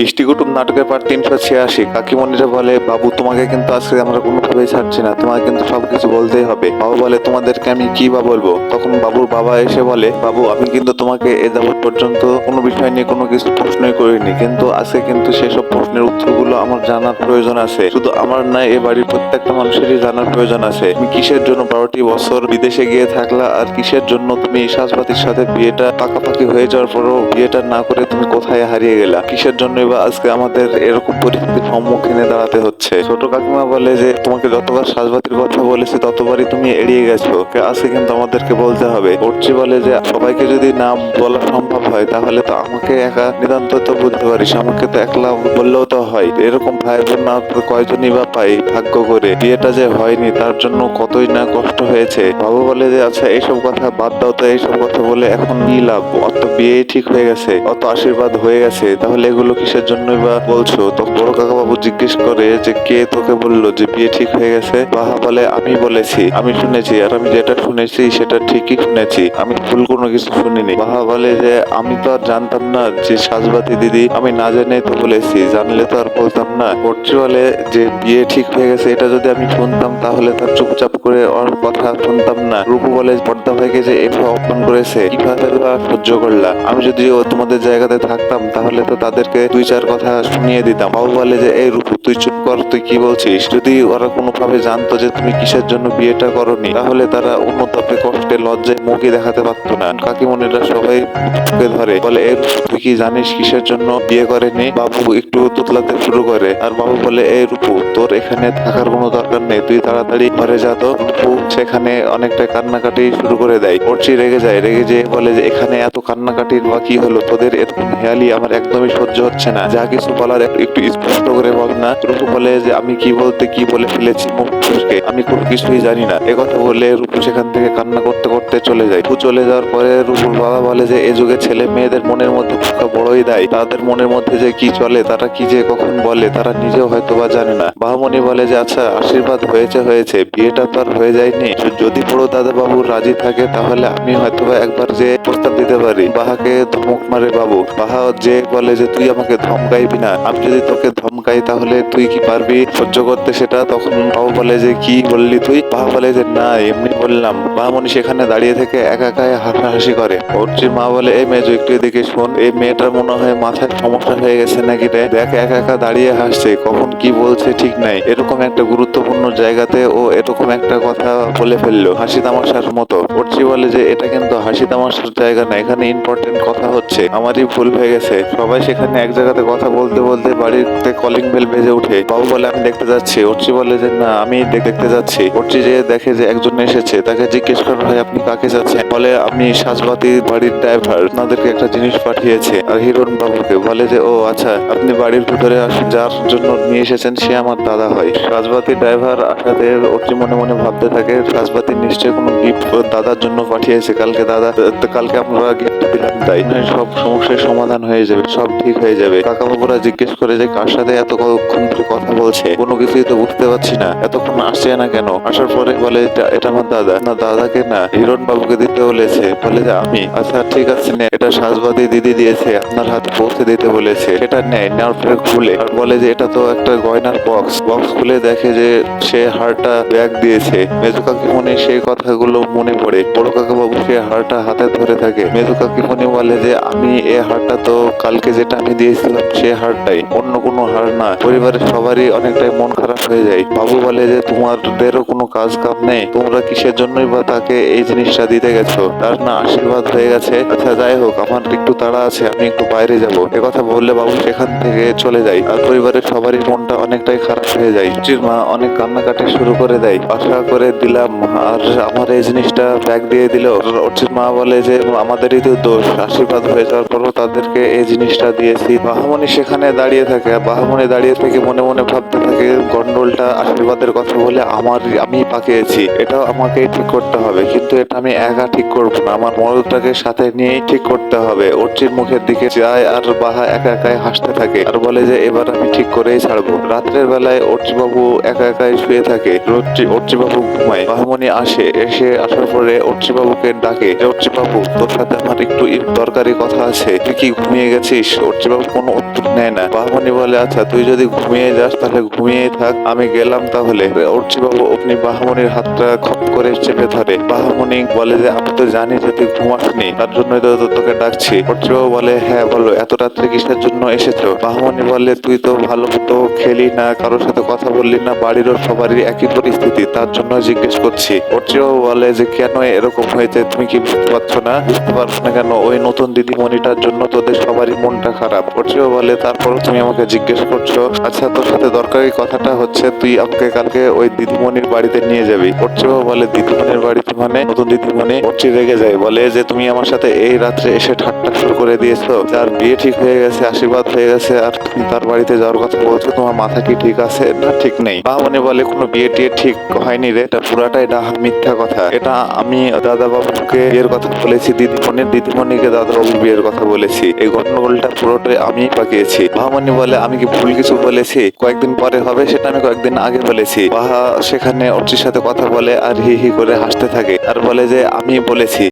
ইষ্টি কুটুম নাটকের পার তিনশো ছিয়াশি। কাকিমণিরা বলে, বাবু, তোমাকে কিন্তু আজকে আমরা কোনোভাবেই ছাড়ছি না। তোমাকে কিন্তু সবকিছু বলতেই হবে। বাবু বলে, তোমাদেরকে আমি কি বা বলব? তখন বাবুর বাবা এসে বলে, বাবু, আমি কিন্তু তোমাকে এ যাবৎ পর্যন্ত কোনো বিষয় নিয়ে কোনো কিছু প্রশ্নই করিনি। কিন্তু আজকে কিন্তু সেসব প্রশ্নের উত্তরগুলো আমার জানার প্রয়োজন আছে। শুধু আমার না এ বাড়ির প্রত্যেকটা মানুষেরই জানার প্রয়োজন আছে। তুমি কিসের জন্য বারোটি বছর বিদেশে গিয়ে থাকলা? আর কিসের জন্য তুমি সাজপাতির সাথে বিয়েটা পাকাপাকি হয়ে যাওয়ার পরও বিয়েটা না করে তুমি কোথায় হারিয়ে গেলা? কিসের জন্য বা আজকে আমাদের এরকম পরিস্থিতির সম্মুখীনে দাঁড়াতে হচ্ছে। ছোট কাকিমা বলে যে, তোমাকে যতবার সাজবাতির কথা বলেছি, ততবারই তুমি এড়িয়ে গেছো। আজকে কিন্তু আমাদেরকে বলতে হবে। অর্চি বলে যে, সবাইকে যদি না বলা সম্ভব হয়, তাহলে তো আমাকে একা নিতান্ত তো বলতে পারিস। আমাকে তো একলা বললেও তো হয়। এরকম ভাই বোন না কয়জনই বা পাই ভাগ্য করে। বিয়েটা যে হয়নি, তার জন্য কতই না কষ্ট হয়েছে। বাবু বলে যে আচ্ছা এইসব কথা বাদ দাও তো, এইসব কথা বলে এখন কি লাভ? অত বিয়ে ঠিক হয়ে গেছে, অত আশীর্বাদ হয়ে গেছে। তাহলে এগুলো কিসের জন্যই বা বলছো, তো বড় কাকা বাবু জিজ্ঞেস করে যে কে তোকে বলল যে বিয়ে ঠিক হয়ে গেছে? বাহা বলে, আমি বলেছি, আমি শুনেছি, আর আমি যেটা শুনেছি সেটা ঠিকই শুনেছি। আমি ভুল কোনো কিছু শুনিনি। বাহা বলে যে, আমি তো আর জানতাম না যে সাজবাতি দিদি, আমি না জেনে তো বলেছি, জানলে তো আর বলতাম না। পড়ছি বলে যে, বিয়ে ঠিক হয়ে গেছে, এটা যদি আমি শুনতাম তাহলে তার চুপচাপ করে ওর কথা শুনতাম না। রূপু বলে, পর্দা ভাইকে যে এভাবে অপমান করেছে, কীভাবে সহ্য করলা? আমি যদি তোমাদের জায়গাতে থাকতাম তাহলে তো তাদেরকে দুই চার কথা শুনিয়ে দিতাম। বাবু বলে যে এই রূপু তুই চুপ কর তুই কি বলছিস? যদি ওরা কোনোভাবে জানতো যে তুমি কিসের জন্য বিয়েটা করনি? তাহলে তারা অন্যতাপে কষ্টে লজ্জায় মুখে দেখাতে পারতো না। কাকিমণিরা সবাই মুখে ধরে বলে এই রূপু, তুই কি জানিস কিসের জন্য বিয়ে করেনি? বাবু একটু তুতলাতে শুরু করে আর বাবু বলে এই রূপু তোর এখানে থাকার কোনো দরকার নেই। তুই তাড়াতাড়ি ঘরে যা তো। সেখানে অনেকটা কান্নাকাটি শুরু করে দেয়। পড়ছি রেগে যায় রেগে যেয়ে বলে যে এখানে এত কান্নাকাটির বা কি হলো? তোদের এরকম হেয়ালি আমার একদমই সহ্য হচ্ছে না। যা কিছু বলার একটু স্পষ্ট করে বল না। রূপু বলে যে, আমি কি বলতে কি বলে ফেলেছি মুখ ফসকে আমি কোনো কিছুই জানি না। একথা বলে রূপু সেখান থেকে কান্না করতে করতে চলে যায়। রূপু চলে যাওয়ার পরে রূপুর বাবা বলে যে, এ যুগে ছেলে মেয়েদের মনের মধ্যে বড়ই দেয়। তাদের মনের মধ্যে যে কি চলে, তারা কি যে কখন বলে, তারা নিজেও হয়তো বা জানে না। বাহামণি বলে যে আচ্ছা আশীর্বাদ হয়েছে হয়েছে। বিয়েটা তো আর হয়ে যায়নি। যদি বড় দাদা বাবু রাজি থাকে, তাহলে আমি হয়তো বা একবার যে প্রস্তাব দিতে পারি। বাহাকে ধমক মারে বাবু। বাহা যে বলে যে, তুই আমাকে ধমকাইবি না। আমি যদি তোকে ধমকাই তাহলে তুই কি পারবি? সহ্য করতে সেটা তখন বাবু বলে যে, কি বললি তুই? বাহা বলে যে, না, এমনি বললাম। বাহামণি সেখানে দাঁড়িয়ে থেকে একা একাই হাসাহাসি করে। অর্চির মা বলে, এই মেয়ে একটু এদিকে শোন। এই মেয়েটার মনে হয় মাথায় সমস্যা হয়ে গেছে নাকি রে? দেখ, একা একা দাঁড়িয়ে হাসছে। কখন কি বলছে ঠিক নাই। এরকম একটা গুরুত্বপূর্ণ জায়গাতে ও এরকম একটা কথা বলে ফেলল, হাসি তামাশার মতো। অর্চি বলে যে, এটা কিন্তু হাসি তামাশার জায়গা না। এখানে ইম্পর্টেন্ট কথা হচ্ছে। আমারই ভুল হয়ে গেছে। সবাই সেখানে এক জায়গাতে কথা বলতে বলতে বলতে বাড়িতে কলিং বেল বেজে উঠে বাবু বলে, আমি দেখতে যাচ্ছি। অর্চি বলে যে, না, আমি দেখতে যাচ্ছি। অর্চি যে দেখে যে একজন এসেছে, তাকে জিজ্ঞেস করা হয় আপনি কাকে যাচ্ছেন? বলে, আমি সাজবাতি বাড়ির ড্রাইভার আপনাদেরকে একটা জিনিস পাঠিয়েছে। আর হিরণ বাবুকে বলে যে, ও আচ্ছা আপনি বাড়ির ভিতরে আসুন, যার জন্য নিয়ে এসেছেন, সে আমার দাদা হয় সাজবাতি ড্রাইভার আসাতে অর্চি মনে মনে ভাবতে থাকে, সাজবাতি নিশ্চয়ই কোনো গিফট দাদার জন্য পাঠিয়েছে। কালকে দাদা, কালকে আমরা গিফট দিলাম, তাই সব সমস্যার সমাধান হয়ে যাবে, সব ঠিক হয়ে যাবে। কাকা বাবুরা জিজ্ঞেস করে যে কার সাথে এতক্ষণ ধরে কথা বলছে, কোনো কিছুই তো বুঝতে পারছি না। এতক্ষণ আসছে না কেন? আসার পরে বলে, এটা এটা আমার দাদা। না, দাদাকে না, হিরণ বাবুকে দিতে বলেছে। বলে যে আমি? আচ্ছা ঠিক আছে, নে। এটা সাজবাতি দিদি দিয়েছে, আপনার হাতে পৌঁছে দিতে বলেছে। সেটা নেয় নেওয়ার পরে খুলে। আর বলে যে, এটা তো একটা গয়নার বক্স। বক্স খুলে দেখে যে, সে হারটা ব্যাগ দিয়েছে। মেজু কাকিমণি সেই কথাগুলো মনে পড়ে। বড় কাকা বাবু সে হারটা হাতে ধরে থাকে। মেজু কাকিমণি বলে যে, আমি এ হারটা তো কালকে যেটা আমি দিয়েছিলাম, সে হারটাই, অন্য কোনো হার না। পরিবারের সবারই অনেকটাই মন খারাপ হয়ে যায়। বাবু বলে যে, তোমাদেরও কোনো কাজ কাম নেই। তোমরা কিসের জন্যই বা তাকে এই জিনিসটা দিতে গেছো? তার না, আশীর্বাদ হয়ে গেছে। আচ্ছা যাই হোক, আমার একটু তাড়া আছে, আমি একটু বাইরে যাব। কথা বললে বাবু সেখান থেকে চলে যায়। আর পরিবারের সবারই মনটা অনেকটাই খারাপ হয়ে যায়। স্ত্রীর মা অনেক কান্নাকাটি শুরু করে দেয়। আশা করে দিলাম, আর আমার এই জিনিসটা ব্যাগ দিয়ে দিল। অর্চিত মা বলে যে, আমাদেরই তো দোষ। আশীর্বাদ হয়ে যাওয়ার পরও তাদেরকে এই জিনিসটা দিয়েছি। বাহামণি সেখানে দাঁড়িয়ে থাকে আর বাহামণি দাঁড়িয়ে থেকে মনে মনে ভাবতে থাকে, গন্ডলটা আশীর্বাদের কথা বলে আমার, আমি পাকিয়েছি, এটাও আমাকে ঠিক করতে হবে, কিন্তু এটা আমি একা ঠিক করব না, আমার মরদটাকে সাথে নিয়েই ঠিক করতে হবে অর্চির মুখের দিকে যায় আর বাহা একা একাই হাসতে থাকে, আর বলে যে এবার আমি ঠিক করেই ছাড়বো। রাত্রের বেলায় অর্চি বাবু একা একাই শুয়ে থাকে অর্চি অর্চি বাবু ঘুমায় বাহমনি আসে, এসে আসার পরে অর্চি বাবুকে ডাকে যে অর্চি বাবু তোর সাথে আমার একটু দরকারি কথা আছে, তুই কি ঘুমিয়ে গেছিস? অর্চি বাবু কোনো উত্তর নেয় না। বাহমনি বলে আচ্ছা তুই যদি ঘুমিয়ে যাস, তাহলে ঘুমিয়ে থাক। আমি গেলাম তাহলে। অর্চি বাবু আপনি বাহমনির হাতটা খপ করে চেপে ধরে। বাহমনি বলে যে, আমি তো জানি যে তুই ঘুমাসনি, তার তো- তোকে ডাকছি। অর্চি বাবু বলে হ্যাঁ বলো, এত রাত্রে কিসের জন্য এসেছ? বাহমনি বলে, তুই তো ভালো মতো খেলি না, কারোর সাথে কথা বললি না, বাড়িরও সবারই একই পরিস্থিতি, তার জন্য জিজ্ঞেস করছি। অর্চি বাবু বলে যে, কেন এরকম হয়েছে? তুমি কি বুঝতে পারছ না? বুঝতে পারছ না কেন, ওই নতুন দিদিমণিটার জন্য তোদের সবারই মনটা খারাপ। অর্চি বাবু বলে তারপর তুমি আমাকে জিজ্ঞেস করছ আচ্ছা তোর সাথে দরকারি কথাটা হচ্ছে, তুই আমাকে কালকে ওই দিদিমণির বাড়িতে নিয়ে যাবি। বাবু বলে, দিদিমণির বাড়িতে মানে? নতুন দিদিমণি অর্চি রেগে যায়, বলে যে, তুমি আমার সাথে এই রাত্রে এসে ঠাট্টা শুরু করে দিয়েছ। যার বিয়ে ঠিক হয়ে গেছে, আশীর্বাদ হয়ে গেছে, আর তুমি তার বাড়িতে যাওয়ার কথা বলছো, তোমার মাথা কি ঠিক আছে? না, ঠিক নেই। বাহমনি বলে, কোনো বিয়ে টিয়ে ঠিক হয়নি রে, এটা পুরাটাই ডাহা মিথ্যা কথা। এটা আমি দাদা বাবুকে বিয়ের কথা বলেছি, দিদিমণির, দিদিমণিকে দাদা বাবু বিয়ের কথা বলেছি। এই গন্ডগোলটা পুরোটাই আমি পাকিয়েছি। বাহমনি বলে, আমি কি ভুল কিছু বলেছি? কয়েকদিন পরে হবে, সেটা আমি কয়েকদিন আগে বলেছি। বাহা সেখানে অর্চির সাথে কথা বলে আর হি হি করে হাসতে থাকে। আর বলে যে, আমি বলেছি।